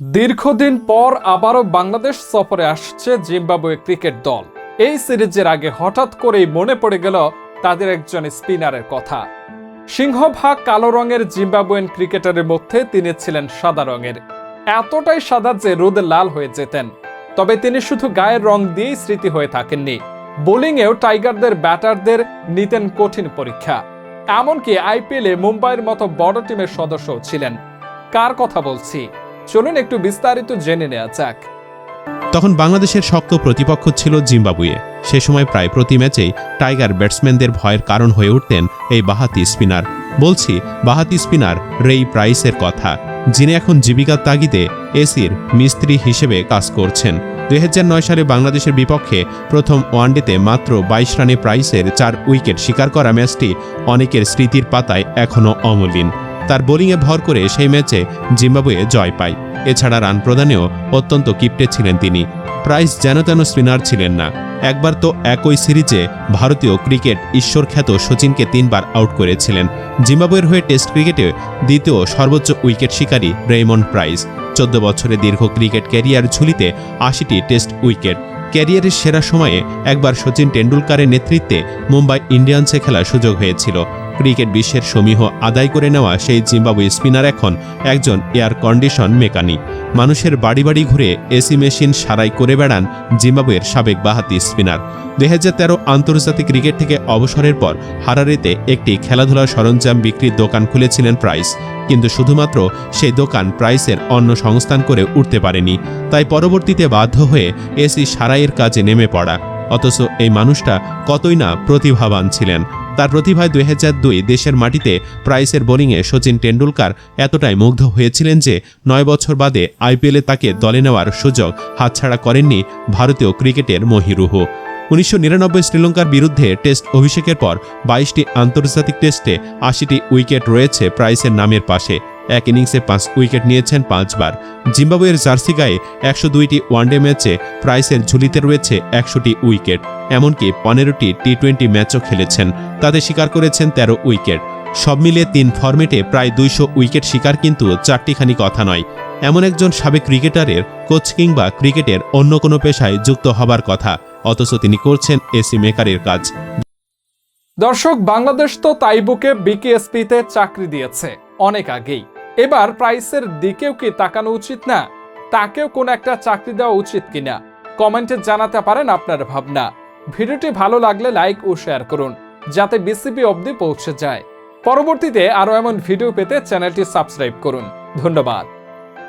দীর্ঘদিন পর আবারও বাংলাদেশ সফরে আসছে জিম্বাবুয়ে ক্রিকেট দল। এই সিরিজের আগে হঠাৎ করেই মনে পড়ে গেল তাদের একজন স্পিনারের কথা। সিংহভাগ কালো রঙের জিম্বাবুয়েন ক্রিকেটারের মধ্যে তিনি ছিলেন সাদা রঙের। এতটাই সাদা যে রোদে লাল হয়ে যেতেন। তবে তিনি শুধু গায়ের রং দিয়েই স্মৃতি হয়ে থাকেননি। বোলিংয়েও টাইগারদের ব্যাটারদের নিতেন কঠিন পরীক্ষা। এমনকি আইপিএলে মুম্বাইয়ের মতো বড় টিমের সদস্যও ছিলেন। কার কথা বলছি? চলুন একটু বিস্তারিত জেনে নেওয়া যাক। তখন বাংলাদেশের শক্ত প্রতিপক্ষ ছিল জিম্বাবুয়ে। সে সময় প্রায় প্রতি ম্যাচেই টাইগার ব্যাটসম্যানদের ভয়ের কারণ হয়ে উঠতেন এই বাহাতি স্পিনার। বলছি, বাহাতি স্পিনার রেই প্রাইসের কথা। যিনি এখন জীবিকার তাগিদে এসির মিস্ত্রি হিসেবে কাজ করছেন। দুই হাজার নয় সালে বাংলাদেশের বিপক্ষে প্রথম ওয়ানডেতে মাত্র বাইশ রানে প্রাইসের চার উইকেট শিকার করা ম্যাচটি অনেকের স্মৃতির পাতায় এখনও অমলিন। তার বোলিংয়ে ভর করে সেই ম্যাচে জিম্বাবুয়ে জয় পায়। এছাড়া রান প্রদানেও অত্যন্ত কিপ্টে ছিলেন তিনি। প্রাইস যেন তেন স্পিনার ছিলেন না। একবার তো একই সিরিজে ভারতীয় ক্রিকেট ঈশ্বরখ্যাত সচিনকে তিনবার আউট করেছিলেন। জিম্বাবুয়ের হয়ে টেস্ট ক্রিকেটে দ্বিতীয় সর্বোচ্চ উইকেট শিকারী রেইমন্ড প্রাইস। চোদ্দ বছরের দীর্ঘ ক্রিকেট ক্যারিয়ার ঝুলিতে আশিটি টেস্ট উইকেট। ক্যারিয়ারের সেরা সময়ে একবার সচিন টেন্ডুলকারের নেতৃত্বে মুম্বাই ইন্ডিয়ান্সে খেলার সুযোগ হয়েছিল। ক্রিকেট বিশ্বের সমীহ আদায় করে নেওয়া সেই জিম্বাবুয়ে স্পিনার এখন একজন এয়ার কন্ডিশন মেকানিক। মানুষের বাড়ি বাড়ি ঘুরে এসি মেশিন সারাই করে বেড়ান জিম্বাবুয়ের সাবেক বাহাতি স্পিনার। দুই হাজার তেরো আন্তর্জাতিক ক্রিকেট থেকে অবসরের পর হারারেতে একটি খেলাধুলার সরঞ্জাম বিক্রির দোকান খুলেছিলেন প্রাইস। কিন্তু শুধুমাত্র সেই দোকান প্রাইসের অন্য সংস্থান করে উঠতে পারেনি। তাই পরবর্তীতে বাধ্য হয়ে এসি সারাইয়ের কাজে নেমে পড়া। অথচ এই মানুষটা কতই না প্রতিভাবান ছিলেন। তার প্রতিভায় দুই হাজার দুই দেশের মাটিতে প্রাইসের বোলিংয়ে শচীন টেন্ডুলকার এতটাই মুগ্ধ হয়েছিলেন যে নয় বছর বাদে আইপিএলে তাকে দলে নেওয়ার সুযোগ হাতছাড়া করেননি ভারতীয় ক্রিকেটের মহিরুহ। উনিশশো নিরানব্বই শ্রীলঙ্কার বিরুদ্ধে টেস্ট অভিষেকের পর বাইশটি আন্তর্জাতিক টেস্টে আশিটি উইকেট রয়েছে প্রাইসের নামের পাশে। এক ইনিংসে পাঁচ উইকেট নিয়েছেন পাঁচবার। জিম্বাবুয়ের জার্সি গায়ে একশো দুইটি ওয়ানডে ম্যাচে প্রাইসের ঝুলিতে রয়েছে একশোটি উইকেট। এমনকি পনেরোটি টি টোয়েন্টি ম্যাচও খেলেছেন। তাতে শিকার করেছেন তেরো উইকেট। সব মিলিয়ে তিন ফরম্যাটে প্রায় দুইশো উইকেট শিকার কিন্তু চারটিখানি কথা নয়। এমন একজন সাবেক ক্রিকেটারের কোচ কিংবা ক্রিকেটের অন্য কোনো পেশায় যুক্ত হবার কথা। অথচ তিনি করছেন এসি মেকারের কাজ। দর্শক, বাংলাদেশ তো তাইবুকে বিকেএসপিতে চাকরি দিয়েছে। অনেক আগেই। এবার প্রাইসের দিকেও কি তাকানো উচিত না? তাকেও কোন একটা চাকরি দেওয়া উচিত কিনা? কমেন্টে জানাতে পারেন আপনার ভাবনা। ভিডিওটি ভালো লাগলে লাইক ও শেয়ার করুন, যাতে বিসিবি অবধি পৌঁছে যায়। পরবর্তীতে আরও এমন ভিডিও পেতে চ্যানেলটি সাবস্ক্রাইব করুন। ধন্যবাদ।